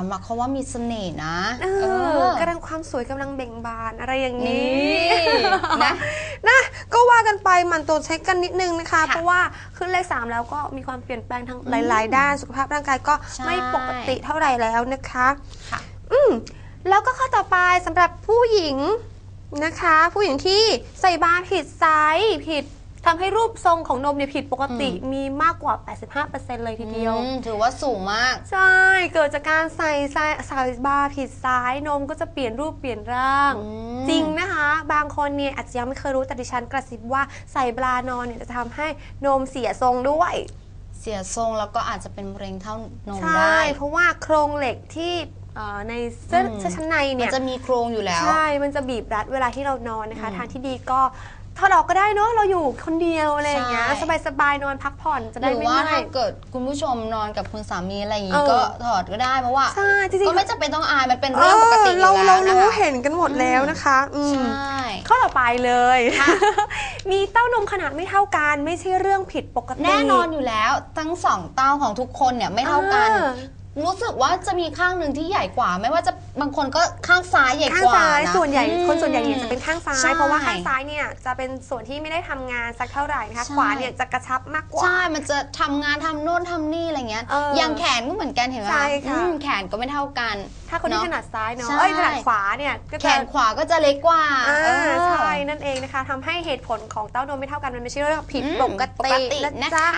ามอะเขาว่ามีเสน่ห์นะเอเอออกำลังความสวยกำลังเบ่งบานอะไรอย่างนี่นี้นะ นะก็ว่ากันไปหมันตัวจเช็คกันนิดนึงนะคะค่ะเพราะว่าขึ้นเลขสามแล้วก็มีความเปลี่ยนแปลงทางหลาย ๆ ด้านสุขภาพร่างกายก็ใช่ ไม่ปกติเท่าไหร่แล้วนะคะ ค่ะ อืมแล้วก็ข้อต่อไปสำหรับผู้หญิงนะคะ ผู้หญิงที่ใส่บาร์ผิดไซส์ผิด ทำให้รูปทรงของนมเนี่ยผิดปกติมีมากกว่า 85%เลยทีเดียว อืมถือว่าสูงมาก ใช่ เกิดจากการใส่ไซส์ใส่บาร์ผิดไซส์นมก็จะเปลี่ยนรูปเปลี่ยนร่าง อืม จริงนะคะ บางคนเนี่ยอาจจะยังไม่เคยรู้แต่ดิฉันกระซิบว่าใส่บรานอนเนี่ยจะทำให้นมเสียทรงด้วย เสียทรงแล้วก็อาจจะเป็นมะเร็งเท่านมใช่ ได้ เพราะว่าโครงเหล็กที่เอ่อในเสื้ออืม เสื้อชั้นในมันเนี่ยจะมีโครงอยู่แล้ว ใช่ มันจะบีบรัดเวลาที่เรานอนนะคะอืมทางที่ดีก็ ถอดออกก็ได้เนอะเราอยู่คนเดียวอะไรอย่างเงี้ยใช่ สบายๆนอนพักผ่อนจะหได้รือไม่ว่าเมื่อถ้าย เกิดคุณผู้ชมนอนกับคุณสามีอะไรอย่างงี้เออก็ถอดก็ได้เพราะว่าใช่จริงๆ ก็ไม่จำเป็นต้องอายมันเป็นเรื่องปกติอยู่เราแล้วนะรู้คะเห็นกันหมดแล้วนะคะอืม ใช่ ข้อต่อไปเลย ค่ะ มีเต้านมขนาดไม่เท่ากัน ไม่ใช่เรื่องผิดปกติ แน่นอนอยู่แล้วทั้งสองเต้าของทุกคนเนี่ยไม่เท่ากัน อ่า รู้สึกว่าจะมีข้างหนึ่งที่ใหญ่กว่า ไม่ว่าจะบางคนก็ข้างซ้ายใหญ่ข้างกว่าซ้ายนะ ส่วนใหญ่อืมคนส่วนใหญ่เนี่ยจะเป็นข้างซ้าใช่ย เพราะว่าข้างซ้ายเนี่ยจะเป็นส่วนที่ไม่ได้ทำงานสักเท่าไหร่นะคะใช่ ขวาเนี่ยจะกระชับมากกว่า ใช่ มันจะทำงานทำโน่นทำนี่อะไรเงี้ยเออออย่างแขนก็เหมือนกันเห็นไหมใช่ค่ะ อืมแขนก็ไม่เท่ากัน ถ้าคนที่เนถอะนัดซ้ายเนาะใช่ เอ้ยถนัดขวาเนี่ยก็แขจะนขวาก็จะเล็กกว่าอ่าเออ ใช่นั่นเองนะคะทำให้เหตุผลของเต้านมไม่เท่ากันมันไม่ใช่เรื่องผิดอืมปกปกติตินะนะคะจ๊ะ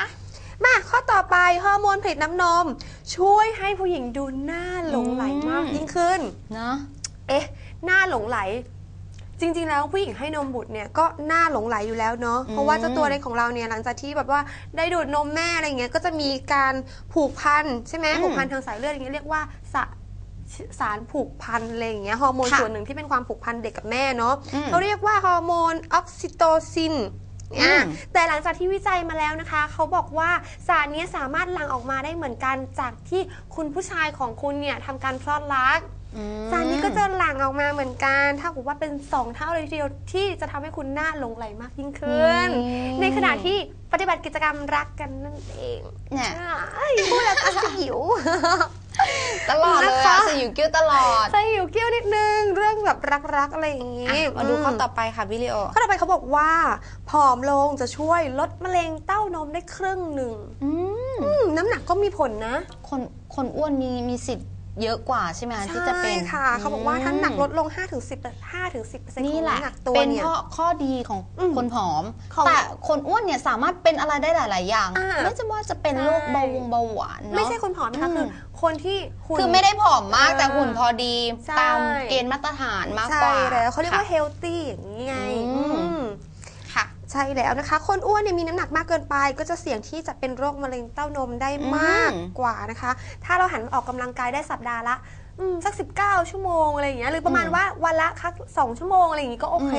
มาข้อต่อไปฮอร์โมนผลิตน้ำนม ช่วยให้ผู้หญิงดูหน้าหลงไหลมากยิ่งขึ้น เนาะเอ๊ะ หน้าหลงไหล จริง ๆ แล้วผู้หญิงให้นมบุตรเนี่ยก็หน้าหลงไหลอยู่แล้วเนาะเพราะว่าเจ้าตัวเล็กของเราเนี่ยหลังจากที่แบบว่าได้ดูดนมแม่อะไรเงี้ยก็จะมีการผูกพันใช่ไหมอืมผูกพันทางสายเลือดอย่างเงี้ยเรียกว่าสะสารผูกพันอะไรอย่างเงี้ยฮอร์โมนค่ะส่วนหนึ่งที่เป็นความผูกพันเด็กกับแม่เนาะอืมเขาเรียกว่าฮอร์โมนออกซิโตซิน อือะมแต่หลังจากที่วิจัยมาแล้วนะคะ เขาบอกว่าสารเนี้ยสามารถหลั่งออกมาได้เหมือนกันจากที่คุณผู้ชายของคุณเนี่ยทำการพลอดรักอืมสารนี้ก็จะหลั่งออกมาเหมือนกันถ้ากับว่าเป็น 2 เท่าเลยทีเดียวที่จะทำให้คุณหน้าหลงไหลมากยิ่งขึ้นอืมในขณะที่ปฏิบัติกิจกรรมรักกันนั่นเองเนี่ยเอ้ยพูดแล้วก็สยิว ตลอดเลยนะคะ อะสยิวกิ้วตลอดสยิวเกี้ยวนิดนึง เรื่องแบบรักๆอะไรอย่างนี้ อะมาดูข้อต่อไปค่ะพี่ลิโอ ข้อต่อไปเขาบอกว่า ผอมลงจะช่วยลดมะเร็งเต้านมได้ครึ่งหนึ่งอืม อืมน้ำหนักก็มีผลนะ คนคนอ้วนมีมีสิทธิ์ เยอะกว่าใช่ไหมที่จะเป็นใช่ค่ะ เขาบอกว่าถ้าหนักลดลง 5-10 5-10%ของนี่แหละน้ำหนักตัวเป็นเนี่ย ข้อข้อดีของอืมคนผอม ของแต่คนอ้วนเนี่ยสามารถเป็นอะไรได้หลาย ๆ อย่าง อ่าไม่จะว่าจะเป็นใช่โรคเบาหวงเบาหวานเนาะ ไม่ใช่คนผอมนะคะอืม คือคนที่หุ่น คือไม่ได้ผอมมากเออแต่หุ่นพอดี ใช่ ตามเกณฑ์มาตรฐานมากใช่กว่าแล้วเขาเรียกว่า ค่ะเฮลตี้อย่างนี้ไงอืม อืมค่ะ ใช่แล้วนะคะ คนอ้วนเนี่ยมีน้ำหนักมากเกินไป ก็จะเสี่ยงที่จะเป็นโรคมะเร็งเต้านมได้มากอืมกว่านะคะ ถ้าเราหันมาออกกำลังกายได้สัปดาห์ละอืมสัก 19 ชั่วโมงอะไรอย่างเงี้ยหรือประมาณว่าวันละคักสองชั่วโมงอะไรอย่างงี้ก็โอเค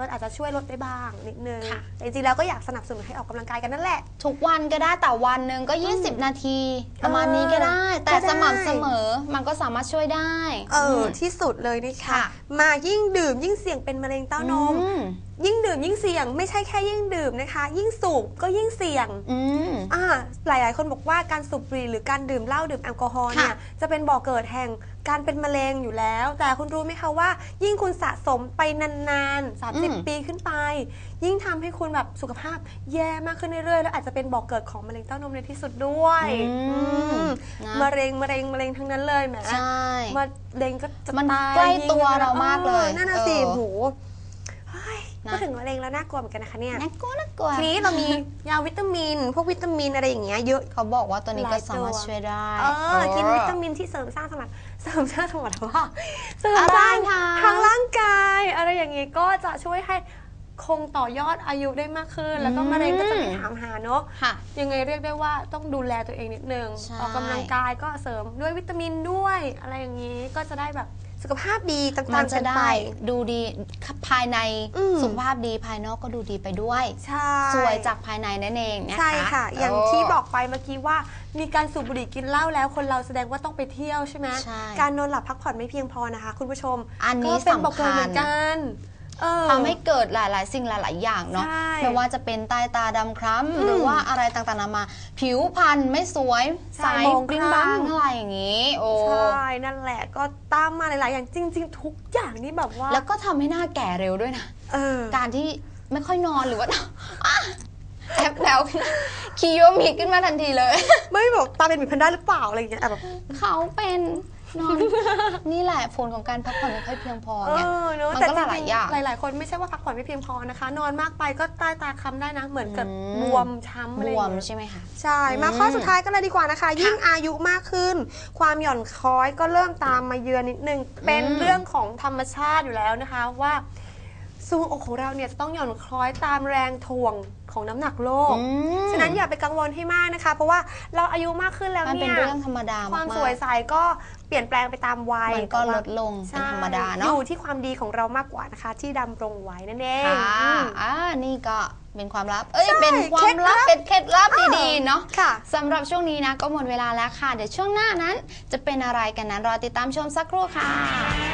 มันอาจจะช่วยลดได้บ้างนิดนึงค่ะแต่จริงๆแล้วก็อยากสนับสนุนให้ออกกำลังกายกันนั่นแหละ ทุกวันก็ได้แต่วันหนึ่งก็ 20 นาที ประมาณนี้ก็ได้ แต่ก็ได้สม่ำเสมอมันก็สามารถช่วยได้ เอออมที่สุดเลยนะคะค่ะมายิ่งดื่มยิ่งเสี่ยงเป็นมะเร็งเต้านมอืมยิ่ง ดื่มยิ่งเสี่ยง ไม่ใช่แค่ยิ่งดื่มนะคะ ยิ่งสูบก็ยิ่งเสี่ยงอืม อ่าหลาย ๆ คนบอกว่าการสูบบุหรี่หรือการดื่มเหล้าดื่มแอลกอฮอล์เนี่ย ค่ะ จะเป็นบ่อกเกิดแห่งการเป็นมะเร็งอยู่แล้ว แต่คุณรู้ไหมคะว่า ยิ่งคุณสะสมไปนานอืมๆ30 ปีขึ้นไป ยิ่งทำให้คุณแบบสุขภาพแย่มากขึ้นเรื่อยๆ แล้วอาจจะเป็นบ่อกเกิดของมะเร็งเต้านมในที่สุดด้วยอืมอืมนะ มะเร็งมะเร็งมะเร็งทั้งนั้นเลยแหม ใช่ มะเร็งก็จะมันตายใกล้ยิงตัวกันเรามากเลยออนั่นน่ะสิเออ โหเฮ้ย นะพูดถึงมะเร็งแล้วน่ากลัวเหมือนกันนะคะเนี่ยน่ากลัวน่ากลัวทีนี้เรามียาวิตามิน พวกวิตามินอะไรอย่างเงี้ยเยอะ เขาบอกว่าตัวนี้หก็ลายตัวสามารถช่วยได้ เออ กินวิตามินที่เสริมสร้างสมรรถเสริมสร้างสมรรถภาพเสริมอะไรสร้างคะทางร่างกาย อะไรอย่างงี้ก็จะช่วยให้คงต่อยอดอายุได้มากขึ้น แล้วก็มะเร็งก็จะไม่ถามหาเนาะค่ะยังไงเรียกได้ว่าต้องดูแลตัวเองนิดนึงใช่ออกกำลังกายก็เสริมด้วยวิตามินด้วย อะไรอย่างนี้ก็จะได้แบบ สุขภาพดีต่างๆมันจะกันได้ไปดูดีภายในอืม สุขภาพดีภายนอกก็ดูดีไปด้วย ใช่ สวยจากภายในนั่นเองนะคะใช่ค่ะ อย่างโที่บอกไปเมื่อกี้ว่า มีการสูบบุหรี่กินเหล้าแล้วคนเราแสดงว่าต้องไปเที่ยวใช่ไหมใช่การนอนหลับพักผ่อนไม่เพียงพอนะคะ คุณผู้ชมอันนี้ก็เป็นบอกเกิดสำคัญเหมือนกันเออทำให้เกิดหลาย ๆ สิ่งหลาย ๆ อย่างเนาะใช่ไม่ว่าจะเป็นใต้ตาดำคล้อืมำหรือว่าอะไรต่าง ๆ นานา ผิวพรรณไม่สวยใช่ใสมองปริ้งคล้ำบังอะไรอย่างนี้ โอ้ ใช่ นั่นแหละก็ตามมาหลาย ๆ อย่างจริง ๆ ทุกอย่างนี่แบบว่า แล้วก็ทำให้หน้าแก่เร็วด้วยนะเออการที่ไม่ค่อยนอนหรือว่าอะแอบแล้วขึ้นมาคิโยมิขึ้นมาทันทีเลย ไม่บอกตาเป็นหมีแพนด้าหรือเปล่าอะไรอย่างเงี้ยแบบเขาเป็น นอน นี่แหละผลของการพักผ่อนไม่ค่อยเพียงพอเอไงอเนอะมันแต่ก็จหริลายงๆอย่างๆหลาย ๆ คนไม่ใช่ว่าพักผ่อนไม่เพียงพอนะคะ นอนมากไปก็ใต้ตาค้ำได้นะ เหมือนกับบมบวมช้ำอะไรบอย่างวมเงี้ย ใช่ไหมคะ ใช่ มาข้อสุดท้ายกันเลยดีกว่านะคะ ยิ่งอายุมากขึ้น ความหย่อนคล้อยก็เริ่มตามมาเยือนนิดนึง เป็นอืมเรื่องของธรรมชาติอยู่แล้วนะคะว่าทรวงอกของเราเนี่ยจะต้องหย่อนคล้อยตามแรงถ่วงของน้ำหนักโลก อืม ฉะนั้นอย่าไปกังวลให้มากนะคะ เพราะว่าเราอายุมากขึ้นแล้วมันเป็เนี่นยเรื่องธรรมดาความมากๆสวยใสก็ เปลี่ยนแปลงไปตามวัยมันก็แต่ว่าลดลงเป็นใช่ธรรมดาเนอะอยู่ที่ความดีของเรามากกว่านะคะ ที่ดำรงไว้นั่นเองค่ะอืมอ่านี่ก็เป็นความลับ เอ้ยใช่เป็นควาเคล็มดลัลับบเป็นเคล็ดลับดีๆ เนาะค่ะสำหรับช่วงนี้นะก็หมดเวลาแล้วค่ะ เดี๋ยวช่วงหน้านั้น จะเป็นอะไรกันนั้นรอติดตามชมสักครู่ค่ะ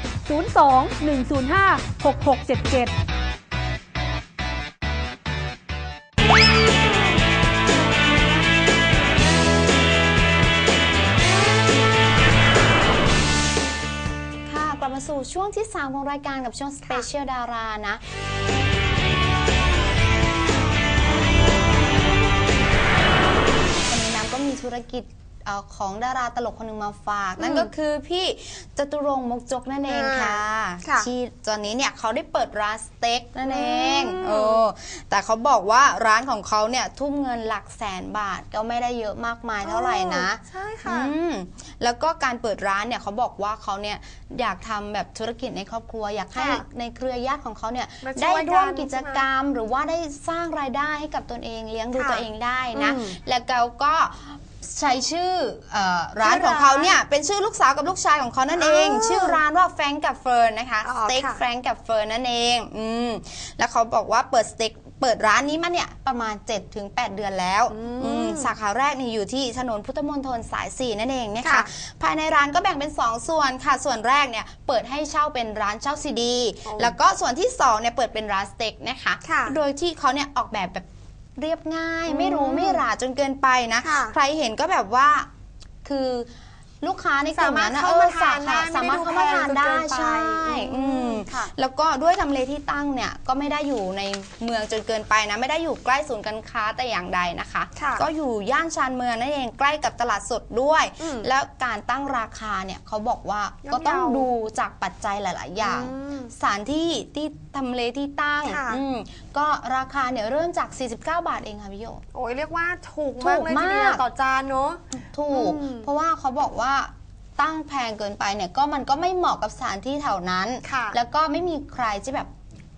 02 105 6677ค่ะกลับมาสู่ช่วงที่ 3 ของรายการกับช่วง Special ดารานะ วันนี้น้ำก็มีธุรกิจ เอ่อของดาราตลกคนหนึ่งมาฝาก นั่นก็คือพี่จตุรงค์มกจกนั่นเองค่ะ ค่ะที่ตอนนี้เนี่ยเขาได้เปิดร้านสเต็กนั่นเองอืม เออแต่เขาบอกว่าร้านของเขาเนี่ยทุ่มเงินหลักแสนบาทก็ไม่ได้เยอะมากมายเท่าไหร่นะ ใช่ค่ะ อืมแล้วก็การเปิดร้านเนี่ยเขาบอกว่าเขาเนี่ยอยากทำแบบธุรกิจในครอบครัว อยากให้ค่ะในเครือญาติของเขาเนี่ยมาช่ได้วยกันร่วมกิจกรรม หรือว่าได้สร้างรายได้ให้กับตนเองเลี้ยงดูค่ะตัวเองได้นะ อืมแล้วเขาก็ ใช้ชื่อเออร้านชื่อของเขาร้านเนี่ยเป็นชื่อลูกสาวกับลูกชายของเขานั่นเอง อ๋อชื่อร้านว่าแฟรงกับเฟิร์นนะคะอ๋สอเต็กค่ะ แฟรงกับเฟิร์นนั่นเองอืมแล้วเขาบอกว่าเปิดสเต็กเปิดร้านนี้มาเนี่ยประมาณ 7-8 เดือนแล้วอืมอืมสาขาแรกนี่อยู่ที่ถนนพุทธมณฑลสาย 4 นั่นเองนะคะ ค่ะ ภายในร้านก็แบ่งเป็น 2 ส่วนค่ะ ส่วนแรกเนี่ยเปิดให้เช่าเป็นร้านเช่าซีดีโอ้แล้วก็ส่วนที่2เนี่ยเปิดเป็นร้านสเต็กนะคะ ค่ะ โดยที่เขาเนี่ยออกแบบแบบ เรียบง่ายอืมไม่รู้ไม่หราจนเกินไปนะ ค่ะ ใครเห็นก็แบบว่าคือ ลูกค้าในกลุ่มนั้นนะสามารถเข้ามาทานได้สามารถเข้ามาทานไม่ได้ได้ดูแพงจนเกินไปใช่อือืมมค่ะ แล้วก็ด้วยทำเลที่ตั้งเนี่ยก็ไม่ได้อยู่ในเมืองจนเกินไปนะ ไม่ได้อยู่ใกล้ศูนย์การค้าแต่อย่างใดนะคะ ค่ะก็อยู่ย่านชานเมืองนั่นเองใกล้กับตลาดสดด้วย อืมแล้วการตั้งราคาเนี่ยเขาบอกว่าย่อมก็ต้องเยาดูจากปัจจัยหลาย ๆ อย่าง อืมสถานที่ที่ทำเลที่ตั้งค่ะ อืมก็ราคาเนี่ยเริ่มจาก 49 บาทเองค่ะพี่โย โอ้ยเรียกว่าถูกถูมากกเลยทีเดียวมากต่อจานเนอะถูก อืมเพราะว่าเขาบอกว่าตั้งแพงเกินไปเนี่ยก็มันก็ไม่เหมาะกับสถานที่แถวนั้น ค่ะ แล้วก็ไม่มีใครที่แบบ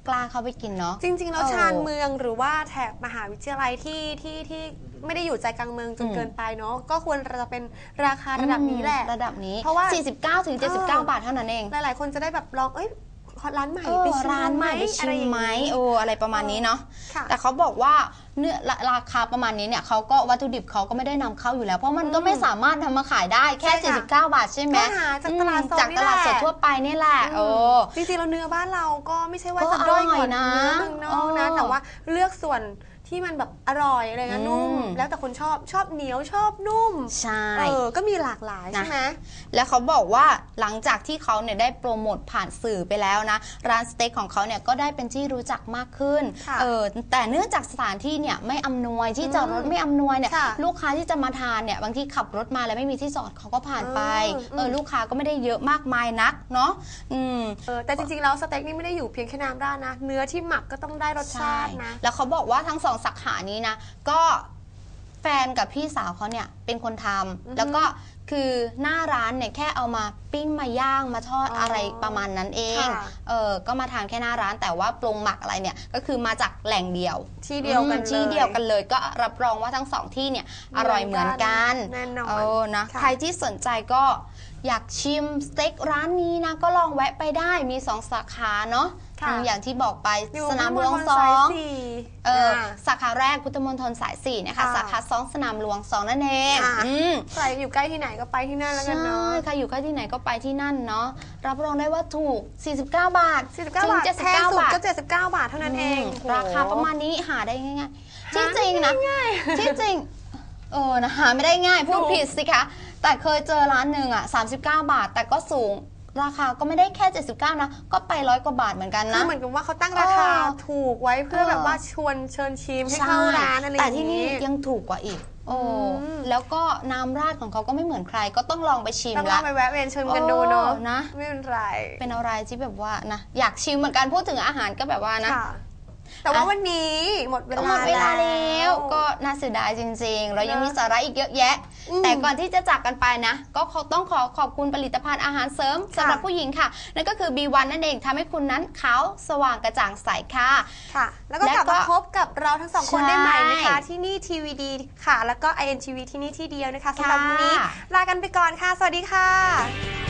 กล้าเข้าไปกินเนาะ จริง ๆ แล้วเออชานเมืองหรือว่าแถบมหาวิทยาลัยที่ที่ที่ไม่ได้อยู่ใจกลางเมืองจนอืม เกินไปเนาะก็ควรจะเป็นราคาระดับนี้แหละ ระดับนี้เพราะว่า 49ถึงเอ79อบาทเท่านั้นเอง หลายๆ คนจะได้แบบลองเอ้ย ร้านใหม่เออไปชิมร้านใหม่ไปอะชิไรมอย่างไหมนี้โอ้อะไรประมาณนี้เนาะค่ะแต่เขาบอกว่าเนื้อราราคาประมาณนี้เนี่ยเขาก็วัตถุดิบเขาก็ไม่ได้นำเข้าอยู่แล้ว เพราะมันก็ไม่สามารถทำมาขายได้แค่ใช่ค่ะ49 บาทใช่ไหมก็หาจากตลาดสดอืมจากตลาดสดนี่แหละทั่วไปนี่แหละโอ้จริงๆเราเนื้อบ้านเราก็ไม่ใช่ว่าก็จะด้อยกอร่ว่าอยนะเนื้อเมืองนอกนะเออแต่ว่าเลือกส่วน ที่มันแบบอร่อยอะไรเงี้ยนุ่มอืมแล้วแต่คนชอบชอบเหนียวชอบนุ่มใช่เออก็มีหลากหลายนะใช่ไหมแล้วเขาบอกว่าหลังจากที่เขาเนี่ยได้โปรโมทผ่านสื่อไปแล้วนะ ร้านสเต็กของเขาเนี่ยก็ได้เป็นที่รู้จักมากขึ้นค่ะเออแต่เนื่องจากสถานที่เนี่ยไม่อำนวยที่จอดรถอืมไม่อำนวยเนี่ยค่ะลูกค้าที่จะมาทานเนี่ยบางทีขับรถมาแล้วไม่มีที่จอดเขาก็ผ่านไปอืมเออลูกค้าก็ไม่ได้เยอะมากมายนักเนาะอืมเออแต่จริงๆแล้วสเต็กนี่ไม่ได้อยู่เพียงแค่น้ำราดนะ เนื้อที่หมักก็ต้องได้รสชาตินะแล้วเขาบอกว่าทั้งสองสาขานี้นะ ก็แฟนกับพี่สาวเขาเนี่ยเป็นคนทำแล้วก็ คือหน้าร้านเนี่ยแค่เอามาปิ้งมาย่างมาทอดอ๋อออะไรประมาณนั้นเองค่ะ เออก็มาทานแค่หน้าร้านแต่ว่าปรุงหมักอะไรเนี่ยก็คือมาจากแหล่งเดียวที่เดียวกันอืมที่ลเดียวกันเลยก็รับรองว่าทั้งสองที่เนี่ยอร่อยเหมือนกันแน่นอนเออนะค่ะ ใครที่สนใจก็อยากชิมสเต็กร้านนี้นะก็ลองแวะไปได้มีสองสาขาเนาะค่ะ อืมอย่างที่บอกไปอยู่สนามหลวงพุทธสมณฑลอสายงสี่เอออ่าสาขาแรกพุทธมณฑลสายสี่นะคะค่ะสาขาสองสนามหลวงสองนั่นเองค่ะ อืม ใครอยู่ใกล้ที่ไหนก็ไปที่นั่นแล้วกันเนาะ ใช่ใครอยู่ใกล้ที่ไหนก็ไปที่นั่นเนาะรับรองได้ว่าถูก 49 บาท49 บาทถึงแพงสุดบาทก็ 79 บาทเท่านั้นเองมราคาประมาณนี้หาได้ง่ายๆหาที่จริงนะที่จริงเออนะหาไม่ได้ง่ายพูดถูกผิดสิคะ แต่เคยเจอร้านหนึ่งอะ 39 บาท แต่ก็สูงราคาก็ไม่ได้แค่ 79 นะ ก็ไปร้อยกว่าบาทเหมือนกันคืนะอเหมือนกับว่าเขาตั้งราคาเออถูกไว้เพื่อเออแบบว่าชวนเชิญชิมให้เข้าร้านอะไรอแต่ย่างที่นี่นี้ยังถูกกว่าอีก โอ้อืม แล้วก็น้ำราดของเขาก็ไม่เหมือนใครก็ต้องลองไปชิมต้องลอละ งไปแวะเวียนชิมกันดูเนาะโอ้นะ ไม่เป็นไรเป็นอะไรที่แบบว่านะอยากชิมเหมือนกันพูดถึงอาหารก็แบบว่านะ ค่ะ แต่ว่าวันนี้หมดเวก็ลาหมดเวลาแล้ว ก็น่าเสียดายจริง ๆ เรายังมีสาระอีกเยอะแยะอืมแต่ก่อนที่จะจากกันไปนะ ก็ขอต้องขอขอบคุณผลิตภัณฑ์อาหารเสริมสำหรับผู้หญิงค่ะ นั่นก็คือ B1 นั่นเองทำให้คุณนั้นขาวสว่างกระจ่างใสค่ะ ค่ะ แล้วก็แล้วกลับก็มาพบกับเราทั้งสองคนใช่ได้ใหม่นะคะที่นี่ทีวีดีค่ะ แล้วก็ INTV ที่นี่ที่เดียวนะคะสำหรับค่ะวันนี้ลากันไปก่อนค่ะ สวัสดีค่ะ